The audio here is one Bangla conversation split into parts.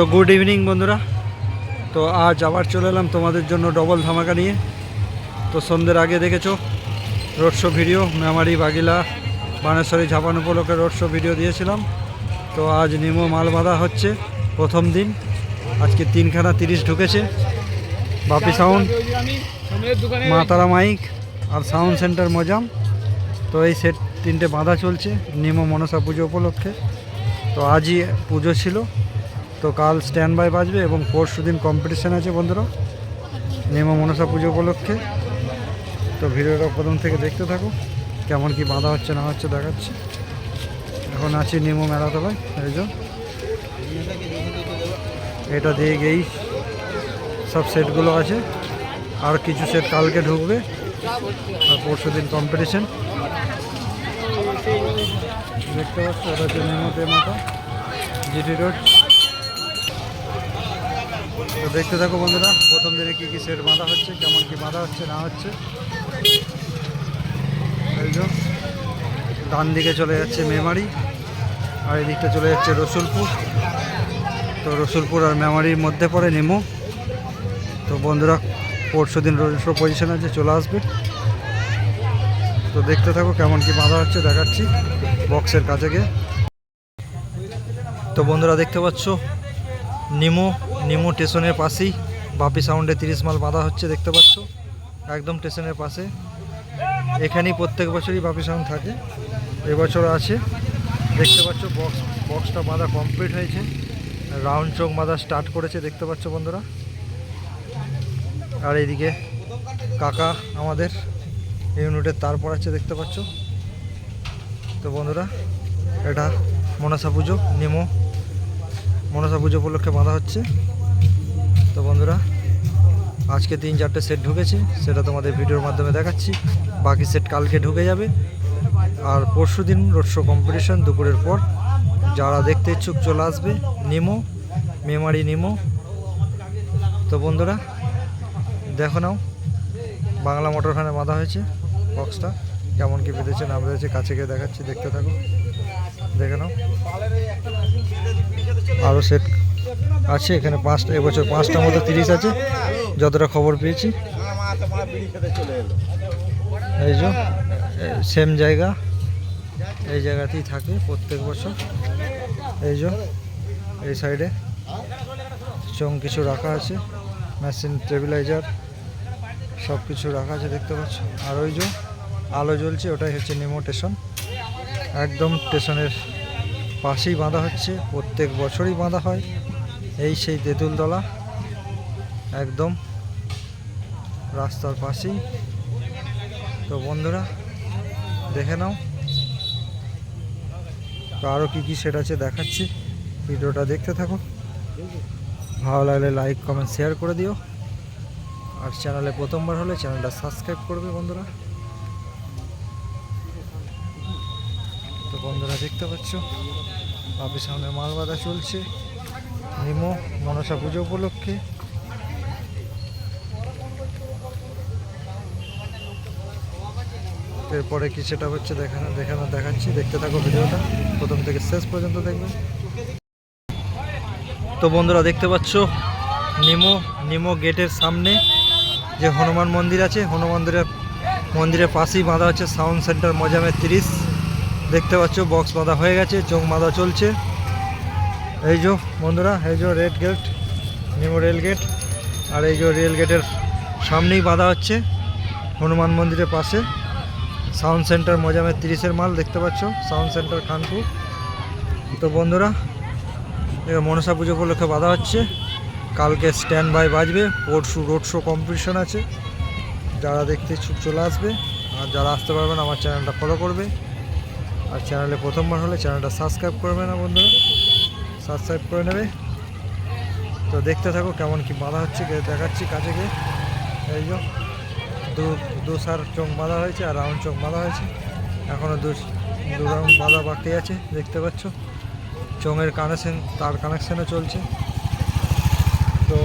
তো গুড ইভিনিং বন্ধুরা। তো আজ আবার চলে এলাম তোমাদের জন্য ডবল ধামাকা নিয়ে। তো সন্ধ্যের আগে দেখেছ road show video Memari, Bagila, Baneshwari, Jhapan উপলক্ষে রোড শো ভিডিও দিয়েছিলাম। তো আজ নিমো মাল বাঁধা হচ্ছে, প্রথম দিন। আজকে তিনখানা তিরিশ ঢুকেছে। বাপি সাউন্ড মা তারা মাইক আর সাউন্ড সেন্টার মজাম। তো এই সেট তিনটে বাঁধা চলছে, নিমো মনসা পুজো উপলক্ষে। তো আজই পুজো ছিল। তো কাল স্ট্যান্ড বাই বাজবে এবং পরশু দিন কম্পিটিশান আছে বন্ধুরা। নিমো মনসা পুজো উপলক্ষে। তো ভিডিওটা প্রথম থেকে দেখতে থাকো, কেমন কি বাঁধা হচ্ছে না হচ্ছে দেখাচ্ছি। এখন আছি নিমো মেলাতলায়, এই যে। এটা দিয়ে গিয়েই সব সেটগুলো আছে। আর কিছু সেট কালকে ঢুকবে, আর পরশু দিন কম্পিটিশন দেখতে পাচ্ছ, এটা হচ্ছে নিমতে মাথা জিটি রোড। তো দেখতে থাকো বন্ধুরা, প্রথম দিনে কী কী সেট বাঁধা হচ্ছে, কেমন কি বাঁধা হচ্ছে, না হচ্ছে। ডান দিকে চলে যাচ্ছে মেমারি, আর এই দিকটা চলে যাচ্ছে রসুলপুর। তো রসুলপুর আর মেমারির মধ্যে পড়ে নেমো। তো বন্ধুরা, পরশু দিন রোজশো পজিশন আছে, চলে আসবে। তো দেখতে থাকো কেমন কি বাঁধা হচ্ছে, দেখাচ্ছি বক্সের কাছে গিয়ে। তো বন্ধুরা, দেখতে পাচ্ছ নিমো নিমো স্টেশনের পাশেই বাপি সাউন্ডে তিরিশ মাল বাঁধা হচ্ছে, দেখতে পাচ্ছ? একদম স্টেশনের পাশে। এখানেই প্রত্যেক বছরই বাপি সাউন্ড থাকে, এবছর আছে। দেখতে পাচ্ছ বক্স বক্সটা বাঁধা কমপ্লিট হয়েছে। রাউন্ড চোখ বাঁধা স্টার্ট করেছে, দেখতে পাচ্ছ বন্ধুরা? আর এইদিকে কাকা আমাদের ইউনিটের তার পড়াচ্ছে দেখতে পাচ্ছ? তো বন্ধুরা, এটা মনসা পুজো, নিমো মনসা পুজো উপলক্ষে বাঁধা হচ্ছে। তো বন্ধুরা, আজকে তিন চারটে সেট ঢুকেছে, সেটা তোমাদের ভিডিওর মাধ্যমে দেখাচ্ছি। বাকি সেট কালকে ঢুকে যাবে। আর পরশু দিন রোড শো কম্পিটিশন দুপুরের পর। যারা দেখতে ইচ্ছুক চলে আসবে নিমো মেমারি নিমো তো বন্ধুরা, দেখো নাও, বাংলা মোটরখানে বাঁধা হয়েছে। বক্সটা কেমন কি বেঁধেছে, না বেঁধেছে, কাছে গিয়ে দেখাচ্ছি, দেখতে থাকো। দেখে নাও। আরও সেট আছে এখানে পাঁচটা এবছর পাঁচটার মতো তিরিশ আছে, যতটা খবর পেয়েছি। এই যে সেম জায়গা, এই জায়গাতেই থাকে প্রত্যেক বছর। এই যে, এই সাইডে চং কিছু রাখা আছে মেশিন স্টেবিলাইজার সব কিছু রাখা আছে দেখতে পাচ্ছ। আর ওই যে, আলো জ্বলছে, ওটাই হচ্ছে নিমো স্টেশন একদম স্টেশনের পাশেই বাঁধা হচ্ছে, প্রত্যেক বছরই বাঁধা হয়। এই সেই তেঁতুলতলা, একদম রাস্তার পাশেই। তো বন্ধুরা, দেখে নাও, তো আরও কী কী সেট আছে দেখাচ্ছি। ভিডিওটা দেখতে থাকো। ভালো লাগলে লাইক কমেন্ট শেয়ার করে দিও। আর চ্যানেলে প্রথমবার হলে চ্যানেলটা সাবস্ক্রাইব করবে বন্ধুরা। বন্ধুরা দেখতে পাচ্ছ? বাপের সামনে মাল বাঁধা চলছে। নিমো, মনসা পুজো উপলক্ষে। এরপরে কি সেটা হচ্ছে দেখানো দেখানো দেখাচ্ছি। দেখতে থাকো ভিডিওটা। প্রথম থেকে শেষ পর্যন্ত দেখবে। তো বন্ধুরা দেখতে পাচ্ছ, নিমো নিমো গেটের সামনে যে হনুমান মন্দির আছে, হনুমান মন্দিরের মন্দিরের পাশেই বাঁধা হচ্ছে সাউন্ড সেন্টার মজামের তিরিশ। দেখতে পাচ্ছ বক্স বাঁধা হয়ে গেছে, চোখ বাঁধা চলছে। এই যে বন্ধুরা, এই যে red gate Nimo rail gate আর এই যে রেল গেটের সামনেই বাঁধা হচ্ছে, হনুমান মন্দিরের পাশে। সাউন্ড সেন্টার মজামের তিরিশের মাল, দেখতে পাচ্ছ, সাউন্ড সেন্টার খানপুর। তো বন্ধুরা এবার মনসা পুজো উপলক্ষে বাঁধা হচ্ছে। কালকে স্ট্যান্ড বাই বাজবে পরশু রোড শো কম্পিটিশন আছে। যারা দেখতে চলে আসবে, আর যারা আসতে পারবেন আমার চ্যানেলটা ফলো করবে। আর চ্যানেলে প্রথমবার হলে চ্যানেলটা সাবস্ক্রাইব করবে না বন্ধুরা। সাবস্ক্রাইব করে নেবে। তো দেখতে থাকো কেমন কি বাঁধা হচ্ছে দেখাচ্ছি কাছে গিয়ে। এই যে, দু দু সার চোখ বাঁধা হয়েছে আর রাউন্ড চোখ বাঁধা হয়েছে। এখনও দু দু রাউন্ড বাঁধা বাকি আছে, দেখতে পাচ্ছ। চোঙের কানেকশন তার কানেকশানও চলছে। তো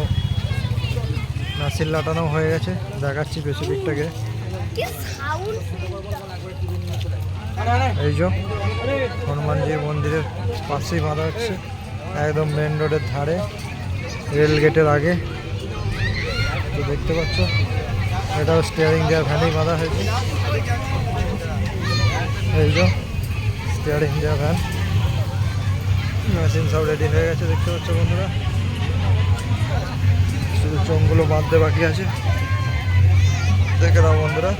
নাসিল লাটানো হয়ে গেছে, দেখাচ্ছি বেশি দিকটাকে। এই যে, হনুমানজির মন্দিরের পাশেই বাঁধা হচ্ছে, একদম মেন রোডের ধারে রেল গেটের আগে। তো দেখতে পাচ্ছ, এটাও স্টিয়ারিং দেওয়া ভ্যানেই বাঁধা হয়েছে। এই যে স্টিয়ারিং দেওয়া ভ্যান মেশিন সব রেডি হয়ে গেছে, দেখতে পাচ্ছ বন্ধুরা। শুধু চোঙগুলো বাঁধতে বাকি আছে। দেখে দাও বন্ধুরা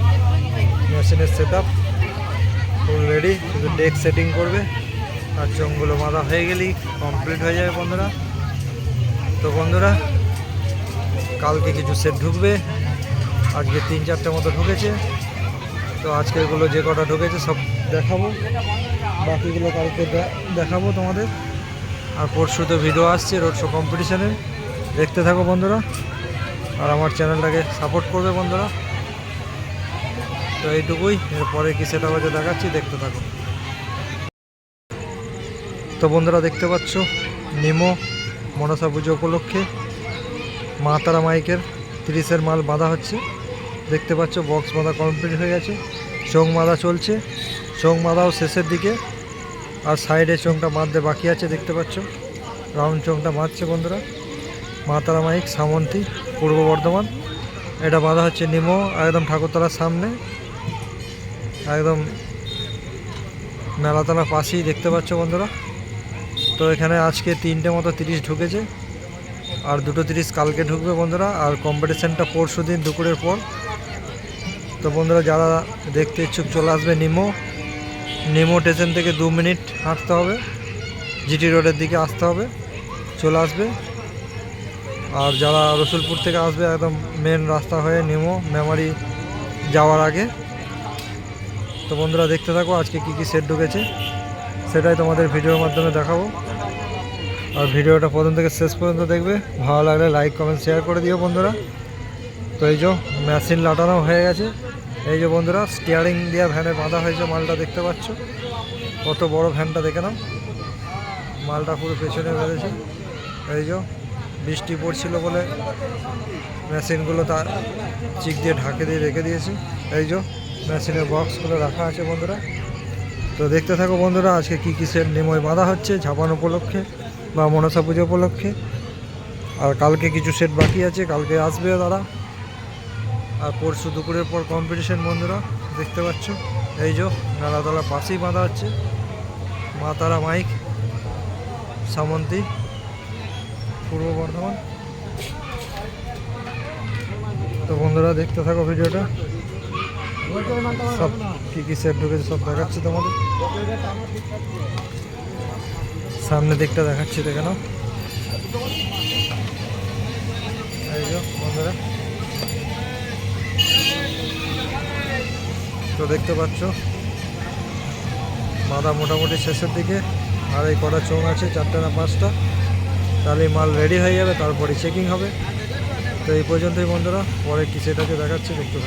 মেশিনের সেট আপ ফুল রেডি শুধু ডেক সেটিং করবে। আর চোঙগুলো বাঁধা হয়ে গেলেই কমপ্লিট হয়ে যাবে বন্ধুরা। তো বন্ধুরা, কালকে কিছু সেট ঢুকবে। আজকে তিন চারটে মতো ঢুকেছে। তো আজকেরগুলো যে কটা ঢুকেছে সব দেখাবো। বাকিগুলো কালকে দেখাবো তোমাদের। আর পরশু তো ভিডিও আসছে রোড শো কম্পিটিশনের দেখতে থাকো বন্ধুরা। আর আমার চ্যানেলটাকে সাপোর্ট করবে বন্ধুরা। তো এইটুকুই। এরপরে কি সেটা বাজে দেখাচ্ছি, দেখতে থাকো। তো বন্ধুরা দেখতে পাচ্ছ, নিমো মনসা পুজো উপলক্ষে মা তারা মাইকের তিরিশের মাল বাঁধা হচ্ছে। দেখতে পাচ্ছ বক্স বাঁধা কমপ্লিট হয়ে গেছে। চোং বাঁধা চলছে। চোং বাঁধাও শেষের দিকে। আর সাইডে চোংটা বাঁধতে বাকি আছে, দেখতে পাচ্ছ। রাউন্ড চোংটা বাঁধছে বন্ধুরা। মা তারা মাইক, সামন্তী, পূর্ব বর্ধমান। এটা বাঁধা হচ্ছে নিমো, একদম ঠাকুরতলার সামনে। একদম মেলাতলার পাশেই দেখতে পাচ্ছ বন্ধুরা। তো এখানে আজকে তিনটে মতো তিরিশ ঢুকেছে। আর দুটো তিরিশ কালকে ঢুকবে বন্ধুরা। আর কম্পিটিশানটা পরশু দিন দুপুরের পর। তো বন্ধুরা, যারা দেখতে ইচ্ছুক চলে আসবে নিমো। নিমো স্টেশন থেকে দু মিনিট হাঁটতে হবে। জিটি রোডের দিকে আসতে হবে। চলে আসবে। আর যারা রসুলপুর থেকে আসবে, একদম মেন রাস্তা হয়ে নিমো মেমারি যাওয়ার আগে। তো বন্ধুরা দেখতে থাকো, আজকে কি কি সেট ঢুকেছে। সেটাই তোমাদের ভিডিওর মাধ্যমে দেখাবো। আর ভিডিওটা প্রথম থেকে শেষ পর্যন্ত দেখবে। ভালো লাগলে লাইক কমেন্ট শেয়ার করে দিও বন্ধুরা। তো এই যে মেশিন লাটানো হয়ে গেছে। এই যে বন্ধুরা স্টিয়ারিং দেওয়া ভ্যানে বাঁধা হয়েছে মালটা, দেখতে পাচ্ছ? কত বড় ভ্যানটা দেখে নাও। মালটা পুরো পেছনে বেঁধেছে এই যে বৃষ্টি পড়ছিল বলে মেশিনগুলো তার চিক দিয়ে ঢাকে দিয়ে রেখে দিয়েছি। এই যে মেশিনের বক্সগুলো রাখা আছে বন্ধুরা। তো দেখতে থাকো বন্ধুরা, আজকে কী কী সেট নিময় বাঁধা হচ্ছে, ঝাপান উপলক্ষে বা মনসা পুজো উপলক্ষে। আর কালকে কিছু সেট বাকি আছে, কালকে আসবে তারা। আর পরশু দুপুরের পর কম্পিটিশন বন্ধুরা, দেখতে পাচ্ছ। এই যে নালাতলা পাশেই বাঁধা হচ্ছে। মা তারা মাইক, সামন্তী, পূর্ব বর্ধমান। তো বন্ধুরা, দেখতে থাকো ভিডিওটা। সব কী কী সেট ঢুকেছে, সব দেখাচ্ছি তোমাদের। সামনের দিকটা দেখাচ্ছি দেখে নাও। বন্ধুরা। তো দেখতে পাচ্ছ মাদা মোটামুটি শেষের দিকে, আর এই কটা চোঙ আছে, চারটে না পাঁচটা। তাহলে মাল রেডি হয়ে যাবে তারপরে চেকিং হবে। তো এই পর্যন্তই বন্ধুরা, পরে কি দেখাচ্ছি, দেখতে